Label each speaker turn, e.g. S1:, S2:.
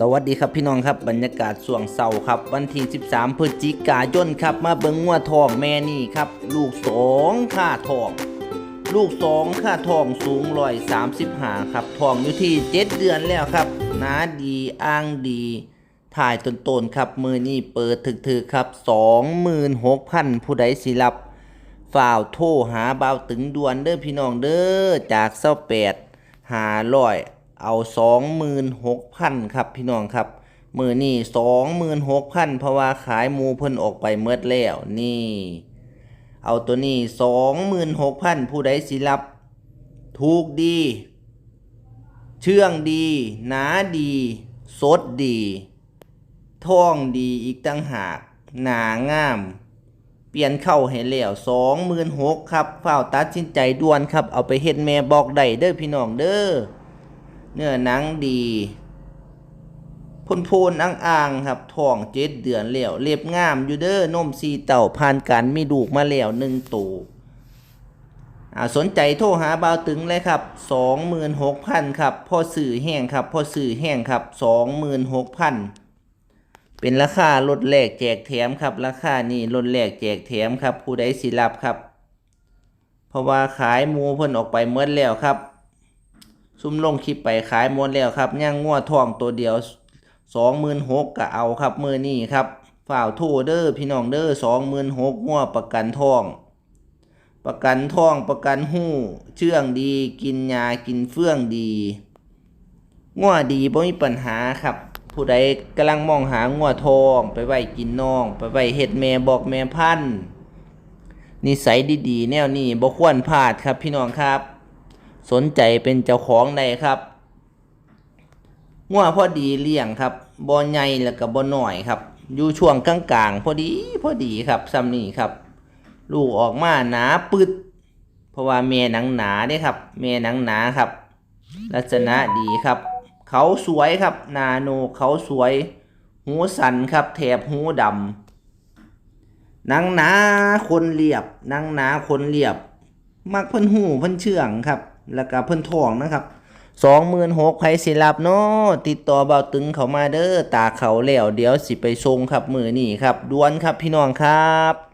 S1: สวัสดีครับพี่น้องครับบรรยากาศช่วงเสาครับ วันที่ 13พฤศจิกายนครับ มาเบิงงัวทองแม่นี่ครับ ลูกสองค่าทอง ลูกสองค่าทองสูงร้อยสามสิบหาครับทองอยู่ที่เจ็ดเดือนแล้วครับหนาดีอ้างดี ถ่ายต้นๆครับ มือนี่เปิดถึกๆครับสองหมื่นหกพันผู้ใดสิรับฝ่าวโทรหาเบาวตึงด่วนเด้อพี่น้องเด้อจากเศร้าแปดหาร้อย เอาสองหมื่นหกพันครับพี่น้องครับมือนี่สองหมื่นหกพันเพราะว่าขายหมูเพิ่นออกไปเมื่อแล้วนี่ เอาตัวนี้สองหมื่นหกพันผู้ใดสิรับ ถูกดี เชื่องดี หนาดี สดดีท่องดีอีกตั้งหาก หนางาม เปลี่ยนเข้าให้แล้วสองหมื่นหกครับเฝ้าตัดสินใจด่วนครับ เอาไปเฮ็ดแม่บอกได้เด้อพี่น้องเด้อ เนื้อหนังดีพนพูนอ่างอ่างๆครับท้องเจ็ดเดือนแล้วเรียบงามอยู่เด้อนมสีเต่าผ่านการมีลูกมาแล้วหนึ่งตัวอ่าสนใจโทรหาบ่าวตึงเลยครับสองหมื่นหกพันครับพ่อสื่อแห้งครับพ่อสื่อแห้งครับสองหมื่นหกพันเป็นราคาลดแลกแจกแถมครับ ราคานี่ลดแลกแจกแถมครับ ผู้ใดสิรับครับ เพราะว่าขายมูเพิ่นออกไปเมื่อแล้วครับ ซุ่มลงคลิปไปขายหมดแล้วครับย่างงัวทองตัวเดียวสองหมื่นหกก็เอาครับมือนี่ครับฝ่าวโทเด้อพี่น้องเด้อสองหมื่นหกงัวประกันทอง ประกันทองประกันหู้ เชื่องดีกินยากินเฟื่องดีงัวดีบ่มีปัญหาครับผู้ใดกำลังมองหางัวทองไปไว้กินน้อง ไปไว้เฮ็ดแม่บอกแม่พันนิสัยดีๆ แนวนี้บ่ควรพลาดครับพี่น้องครับ สนใจเป็นเจ้าของได้ครับงัวพอดีเลี้ยงครับบ่ใหญ่แล้วก็บ่น้อยครับ อยู่ช่วงกลางๆพอดีพอดีครับซ้ำนี่ครับ ลูกออกมาหนาปึด เพราะว่าแม่หนังหนาเด้ครับแม่หนังหนาครับ ลักษณะดีครับ เขาสวยครับ นาโนเขาสวย หูสันครับแถบหูดำหนังหนาคนเรียบหนังหนาคนเรียบ มักเพิ่นหูเพิ่นเชื่องครับ แล้วก็เพิ่นทองนะครับสองหมื่นหกไผสิรับเนาะติดต่อเบาตึงเขามาเด้อตาเขาแล้วเดี๋ยวสิไปทรงครับมือนี่ครับดวนครับพี่น้องครับ